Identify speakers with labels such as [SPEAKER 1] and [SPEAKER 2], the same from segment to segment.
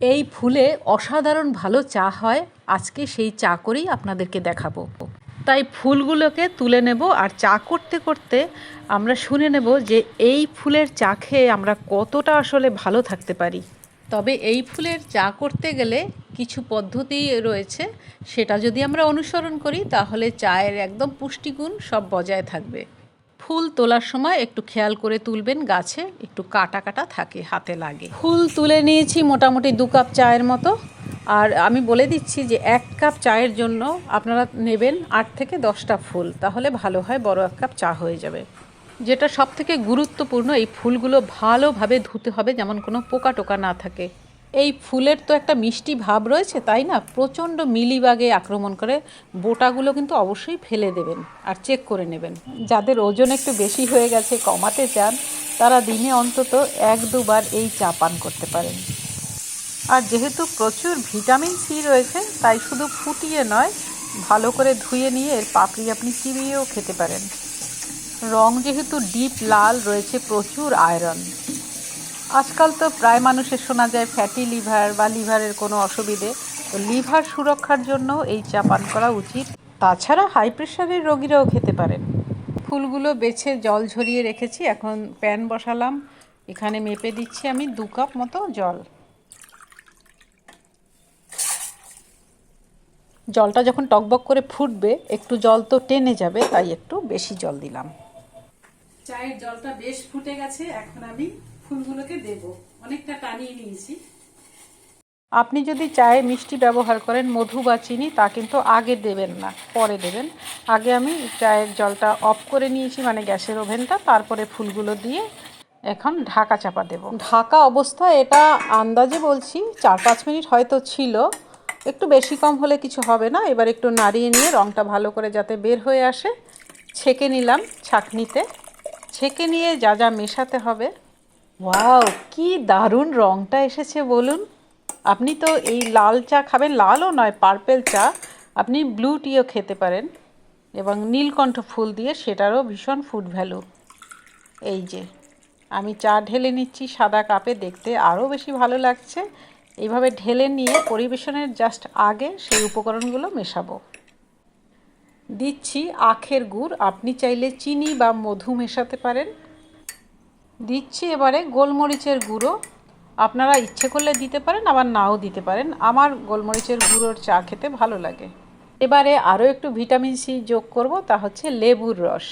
[SPEAKER 1] এই ফুলে অসাধারণ ভালো চা হয়। আজকে সেই চা করেই আপনাদেরকে দেখাবো। তাই ফুলগুলোকে তুলে নেব আর চা করতে করতে আমরা শুনে নেব যে এই ফুলের চা খেয়ে আমরা কতটা আসলে ভালো থাকতে পারি। তবে এই ফুলের চা করতে গেলে কিছু পদ্ধতি রয়েছে, সেটা যদি আমরা অনুসরণ করি তাহলে চায়ের একদম পুষ্টিগুণ সব বজায় থাকবে। ফুল তোলার সময় একটু খেয়াল করে তুলবেন, গাছে একটু কাটা কাটা থাকে, হাতে লাগে। ফুল তুলে নিয়েছি মোটামুটি দু কাপ চায়ের মতো। আর আমি বলে দিচ্ছি যে এক কাপ চায়ের জন্য আপনারা নেবেন আট থেকে দশটা ফুল, তাহলে ভালো হয়, বড় এক কাপ চা হয়ে যাবে। যেটা সব থেকে গুরুত্বপূর্ণ, এই ফুলগুলো ভালোভাবে ধুতে হবে, যেমন কোনো পোকা টোকা না থাকে। এই ফুলের তো একটা মিষ্টি ভাব রয়েছে, তাই না? প্রচণ্ড মিলিবাগে আক্রমণ করে বোটাগুলো কিন্তু অবশ্যই ফেলে দেবেন আর চেক করে নেবেন। যাদের ওজন একটু বেশি হয়ে গেছে, কমাতে চান, তারা দিনে অন্তত এক দুবার এই চা পান করতে পারেন। আর যেহেতু প্রচুর ভিটামিন সি রয়েছে, তাই শুধু ফুটিয়ে নয়, ভালো করে ধুয়ে নিয়ে এর পাপড়ি আপনি চিবিয়েও খেতে পারেন। রং যেহেতু ডিপ লাল রয়েছে, প্রচুর আয়রন। আজকাল তো প্রায় মানুষের শোনা যায় ফ্যাটি লিভার বা লিভারের কোনো অসুবিধে। তো লিভার সুরক্ষার জন্য এই চা পান করা উচিত। তাছাড়া হাই প্রেশারের রোগীরাও খেতে পারেন। ফুলগুলো বেছে জল ঝরিয়ে রেখেছি, এখন প্যান বসালাম। এখানে মেপে দিচ্ছি আমি দু কাপ মতো জল। জলটা যখন টকবক করে ফুটবে, একটু জল তো টেনে যাবে, তাই একটু বেশি জল দিলাম। চায়ের জলটা বেশ ফুটে গেছে, এখন আমি ফুলগুলোকে দেব। অনেকটা টানিয়ে নিয়েছি। আপনি যদি চায়ে মিষ্টি ব্যবহার করেন, মধু বা চিনি, তা কিন্তু আগে দেবেন না, পরে দেবেন। আগে আমি চায়ের জলটা অফ করে নিয়েছি মানে গ্যাসের ওভেনটা, তারপরে ফুলগুলো দিয়ে এখন ঢাকা চাপা দেব। ঢাকা অবস্থা এটা আন্দাজে বলছি, চার পাঁচ মিনিট হয়তো ছিল। একটু বেশি কম হলে কিছু হবে না, এবার একটু নাড়িয়ে নিয়ে রঙটা ভালো করে যাতে বের হয়ে আসে। ছেঁকে নিলাম ছাঁকনিতে। ছেঁকে নিয়ে যা যা মেশাতে হবে ওয়াও কি দারুণ রঙটা এসেছে বলুন। আপনি তো এই লাল চা খাবেন, লালও নয় পার্পেল চা। আপনি ব্লু টিও খেতে পারেন এবং নীলকণ্ঠ ফুল দিয়ে সেটারও ভীষণ ফুড ভ্যালু এই যে, আমি চা ঢেলে নিচ্ছি সাদা কাপে, দেখতে আরও বেশি ভালো লাগছে। এইভাবে ঢেলে নিয়ে পরিবেশনের জাস্ট আগে সেই উপকরণগুলো মেশাবো। দিচ্ছি আখের গুড়, আপনি চাইলে চিনি বা মধু মেশাতে পারেন। দিচ্ছি এবারে গোলমরিচের গুঁড়ো। আপনারা ইচ্ছে করলে দিতে পারেন, আবার নাও দিতে পারেন। আমার গোলমরিচের গুঁড়োর চা খেতে ভালো লাগে। এবারে আরও একটু ভিটামিন সি যোগ করব, তা হচ্ছে লেবুর রস।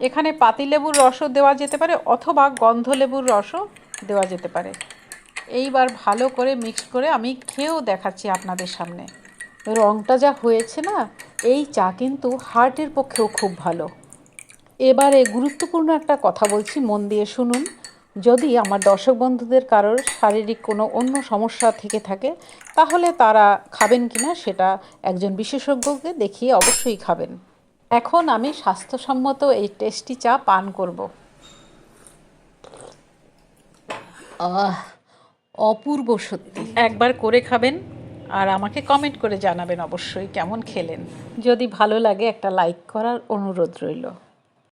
[SPEAKER 1] এখানে পাতিলেবুর রসও দেওয়া যেতে পারে, অথবা গন্ধ লেবুর রসও দেওয়া যেতে পারে। এইবার ভালো করে মিক্স করে আমি খেয়েও দেখাচ্ছি আপনাদের সামনে। রঙটা যা হয়েছে না, এই চা কিন্তু হার্টের পক্ষেও খুব ভালো। এবারে গুরুত্বপূর্ণ একটা কথা বলছি মন দিয়ে শুনুন। যদি আমার দর্শক বন্ধুদের কারোর শারীরিক কোনো অন্য সমস্যা থেকে থাকে তাহলে তারা খাবেন কি না সেটা একজন বিশেষজ্ঞকে দেখিয়ে অবশ্যই খাবেন। এখন আমি স্বাস্থ্যসম্মত এই টেস্টি চা পান করব। আহ অপূর্ব সত্যি। একবার করে খাবেন আর আমাকে কমেন্ট করে জানাবেন অবশ্যই কেমন খেলেন। যদি ভালো লাগে একটা লাইক করার অনুরোধ রইল।